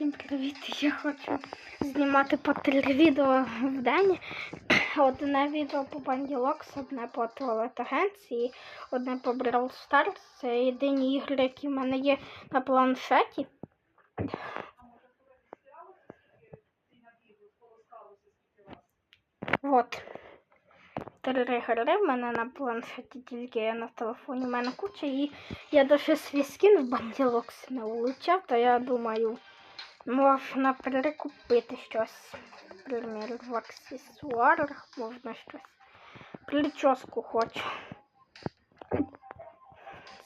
Всім привіт! Я хочу знімати по три відео в день. Одне відео по Банділокс, одне по туалет агенції, одне по Brawl Stars. Це єдині ігри, які в мене є на планшеті. От. Три гри в мене на планшеті, тільки я на телефоні. У мене куча і я даже свій скін в Банділокс не улучшав, то я думаю, можна перекупити щось. Наприклад, в аксесуарах можна щось. Прическу хочу.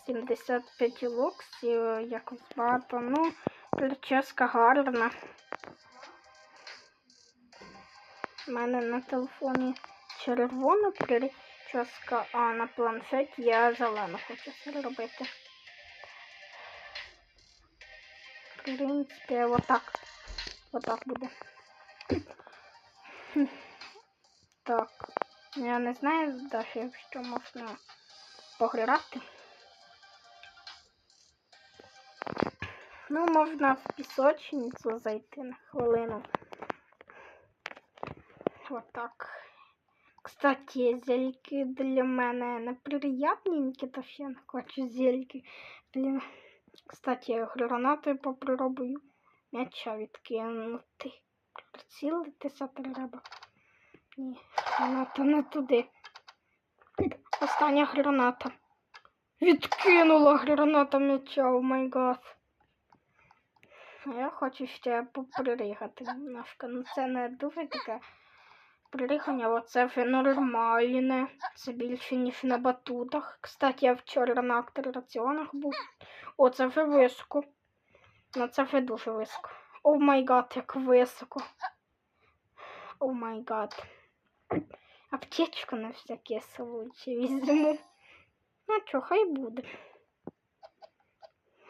75 луксів, якось багато. Ну, прическа гарна. У мене на телефоні червона прическа, а на планшеті я зелену хочу зробити. Принципі, отак. Отак буде. Так. Я не знаю даже, що можна пограти. Ну, можна в пісочницю зайти на хвилину. Отак. Кстати, зельки для мене неприятненькі, то ще не хочу зельки. Для... Кстати, гранатою попробую м'яча відкинути. Прицілитися треба. Ні, граната не туди. Остання граната. Відкинула граната м'яча, о май гад. А я хочу ще попригати немножко. Ну це не дуже таке пригання, оце вже нормальне. Це більше, ніж на батутах. Кстати, я вчора на актораціонах був. О, це вже високо. Ну це вже дуже високо. О май гад, як високо. О май гад. Аптечку на всякий случай візьму. Ну чо, хай буде.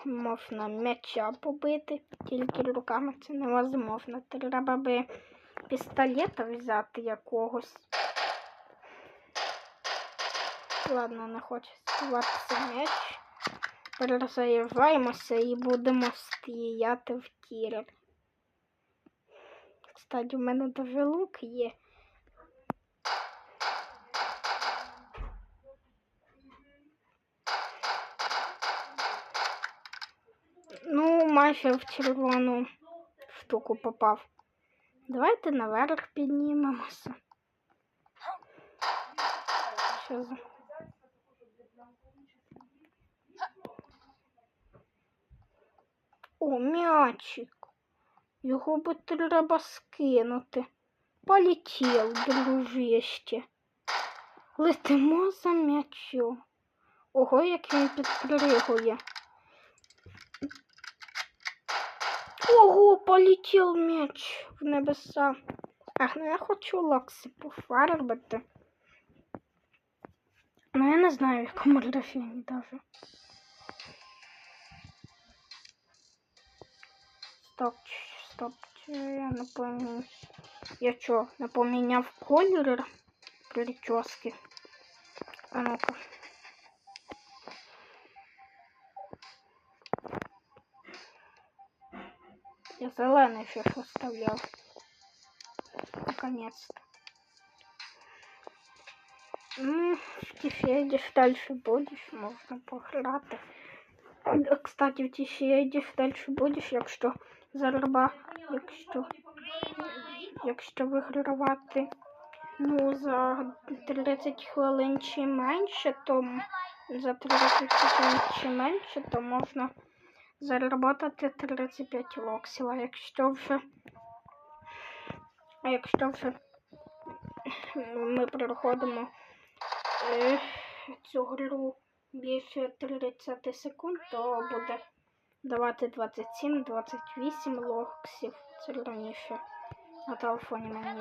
Можна м'яча побити, тільки руками це невозможно. Треба би пістолета взяти якогось. Ладно, не хочу співатися м'яч. Перезаїжджаємося і будемо стояти в тірер. Кстати, у мене даже лук є. Ну, майже в червону штуку попав. Давайте наверх піднімемося. Що за... О, м'ячик. Його би треба скинути. Полетів, дружище. Летимо за м'ячом. Ого, як він підпригує. Ого, полетів м'яч в небеса. Ах, ну я хочу лакси пофарбити. Ну я не знаю, в якому графіні даже. Стоп, стоп, я не помню. Я что, не поміняв колір прически? А ну-ка. Я зеленый еще оставлял. Наконец-то. Ну, в тиші дальше будешь, можно пограти. Кстати, в тиші йдеш далі будеш, якщо зараба, якщо, якщо вигравати ну, за 30 хвилин чи менше, то за 30 хвилин чи менше, то можна заработати 35 локсів. А якщо вже, а якщо вже ми проходимо е, цю гру більше 30 секунд, то буде давати 27-28 локсів. Це раніше на телефоні мені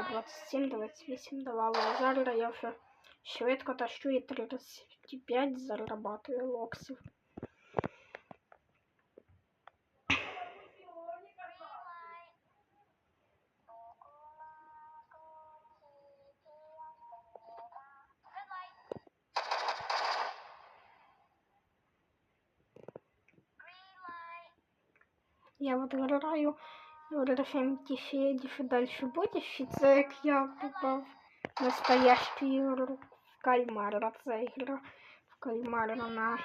27-28 давало. А зараз я вже швидко тащу і 35 зарабатую локсів. Я вот граю В режим тиші, тиші дальше будеш. І це як я попав в настоящу в кальмара. Це ігра в кальмара на,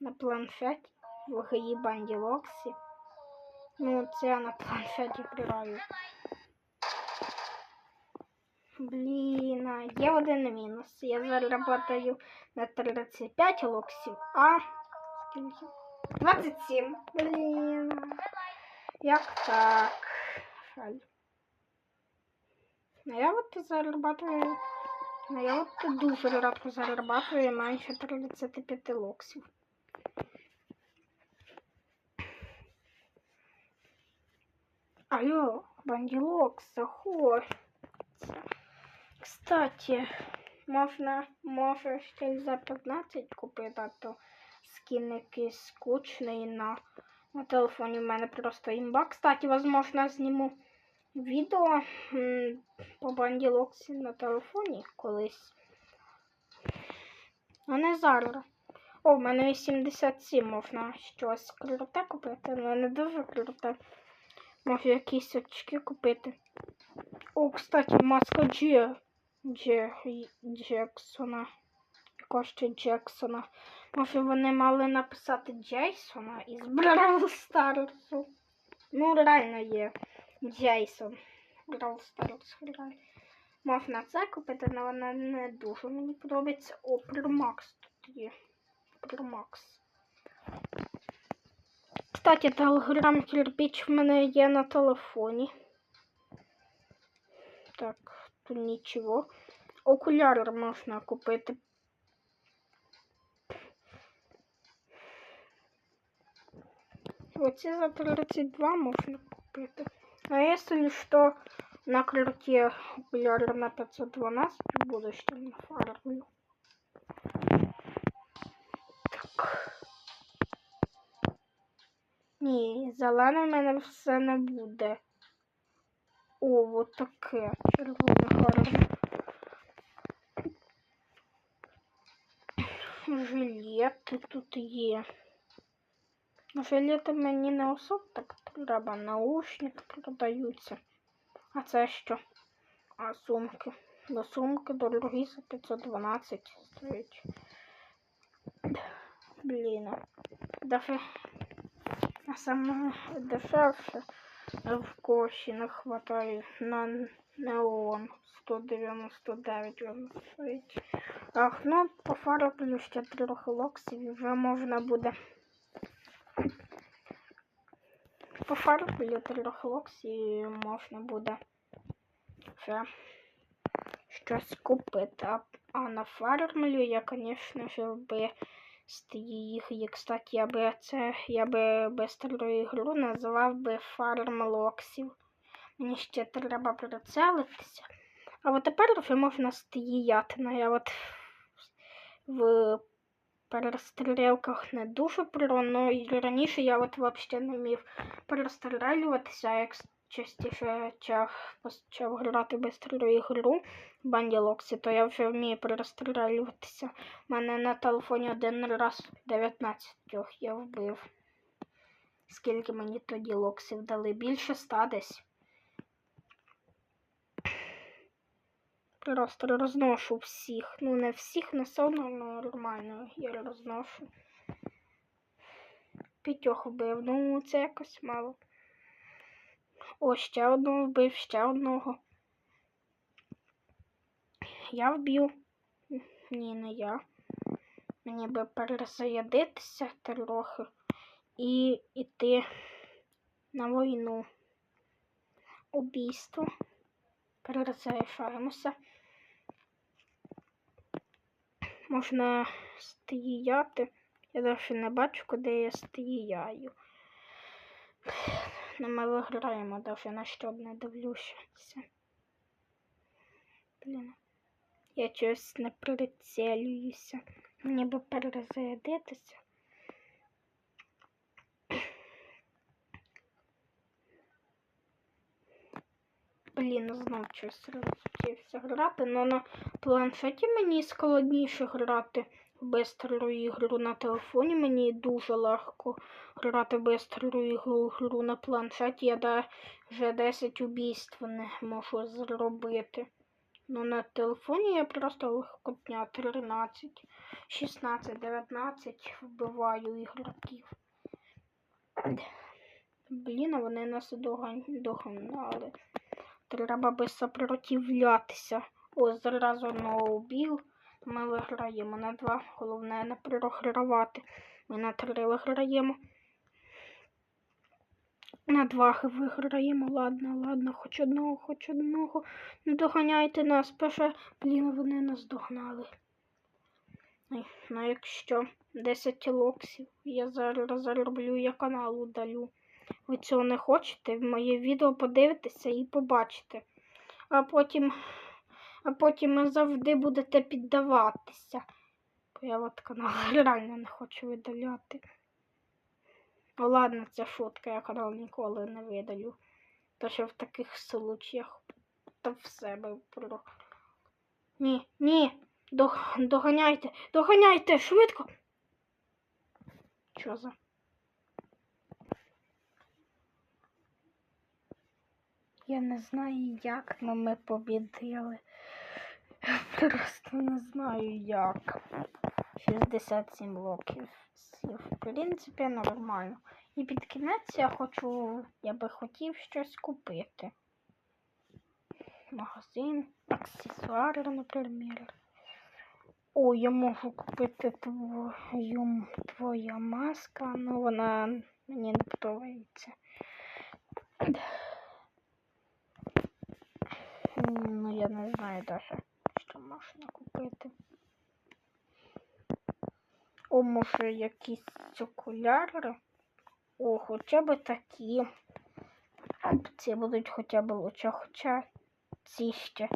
на планшеті в грі Банді Локсі. Ну, це я на планшеті граю. Блін, а є один мінус. Я заработаю на 35 локсів, а скільки? 27. Блін. Як так? Жаль. Ну я от зарабатываю. Ну я от дуже рядко зарабатываю менше 35 локсів. Алло, банділокс, заходь. Кстати, можна, може ще й за 15 купити, а то скін якийсь скучний на, на телефоні. У мене просто імба. Кстати, возможно, зніму відео по банді Локсі на телефоні колись. А не зараз. О, в мене 87 можна щось круте купити, але не дуже круте. Може якісь очки купити. О, кстати, маска. Дже Джексона. Якого ще Джексона. Може вони мали написати Джейсона із Бравл Старсу. Ну, реально є Джейсон. Бравл Старс грає. Можна це купити, але вона не дуже мені подобається. О, Примакс тут є. Примакс. Кстати, телеграм кирпич в мене є на телефоні. Так, тут нічого. Окуляри можна купити. Оці за 32 можна купити. А якщо що, на круті окуляри на 512 буду ще на фарбою. Так. Ні, зелене в мене все не буде. О, от таке. Червоне гарне. Жилети тут є. Жилети мені не особо так треба. Наушники продаються. А це що? А сумки. До сумки дорогі за 512 стоять. Блін. Даже а саме дешевше в коші не хватає на неон 199 він стоїть. Ах, ну, по пофарблю ще трохи локсів вже можна буде. Пофарблю трохи локсів і можна буде вже щось купити. А, а на фармлю я, звісно ж, би їх, і, кстати, я би це, я би бистру ігру назвав би Фарм Локсів. Мені ще треба прицелитися. А от тепер вже можна стояти. Ну, я от в перестрілках не дуже про, ну і раніше я от взагалі не міг перестрілюватися, як частіше почав, грати бистру ігру банді Локсі, то я вже вмію перестрілюватися. У мене на телефоні один раз 19 я вбив. Скільки мені тоді локсів дали? Більше ста десь. Просто розношу всіх. Ну, не всіх, не все одно нормально. Я розношу. П'ятьох вбив. Ну, це якось мало. О, ще одного вбив, ще одного. Я вб'ю. Ні, не я. Мені би перезарядитися трохи і йти на війну. Убійство. Перезаряджаємося. Можна стояти. Я навіть не бачу, куди я стояю. Ну, ми виграємо, навіть на що б не дивлюся. Блін. Я чогось не прицелююся. Мені би перезарядитися. Блін, знов щось розчився грати, але на планшеті мені складніше грати бистру ігру на телефоні. Мені дуже легко грати бистру ігру, гру на планшеті. Я навіть 10 убійств не можу зробити. Ну на телефоні я просто легкотня 13, 16, 19 вбиваю ігроків. Блін, а вони нас доганяли. Треба би сопротивлятися. Ось зразу убив. Ми виграємо на два. Головне не програвати. Ми на три виграємо. На два виграємо. Ладно, ладно, хоч одного, хоч одного. Не доганяйте нас. Перше, блін, вони нас догнали. Ай, Ну, якщо 10 локсів я зараз зароблю, я канал удалю. Ви цього не хочете, моє відео подивитеся і побачите. А потім, а потім завжди будете піддаватися. Бо я от канал реально не хочу видаляти. Ну ладно, це шутка, я канал ніколи не видалю. То що в таких случаях та в себе про. Ні, ні, дог- доганяйте, доганяйте, швидко. Що за? Я не знаю, як, але ми побідили. Просто не знаю як. 67 блоків. В принципі, нормально. І під кінець я хочу, я би хотів щось купити. Магазин, аксесуари, наприклад. О, я можу купити твою, твоя маска, але вона мені не подобається. М, Ну, я не знаю даже, що можна купити. О, може, якісь окуляри. О, хоча б такі. Ці будуть хоча б лучше, хоча ці ще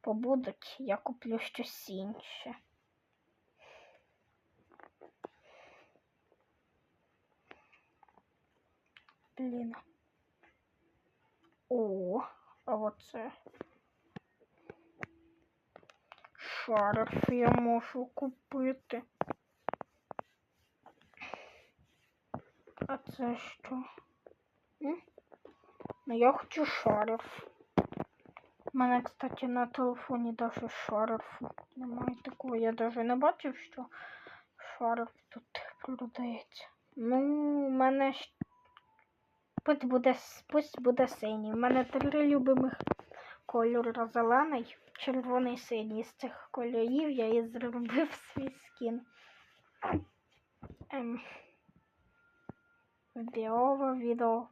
побудуть, я куплю щось інше. Блін. О, а оце. Шарф я можу купити. А це що? Ну я хочу шарф. У мене, кстати, на телефоні даже шарф немає такого. Я даже не бачив, що шарф тут продається. Ну, у мене пусть буде, пусть буде синій. У мене три любимих кольори зелений, червоний синій. З цих кольорів я і зробив свій скін. Ем, відео відео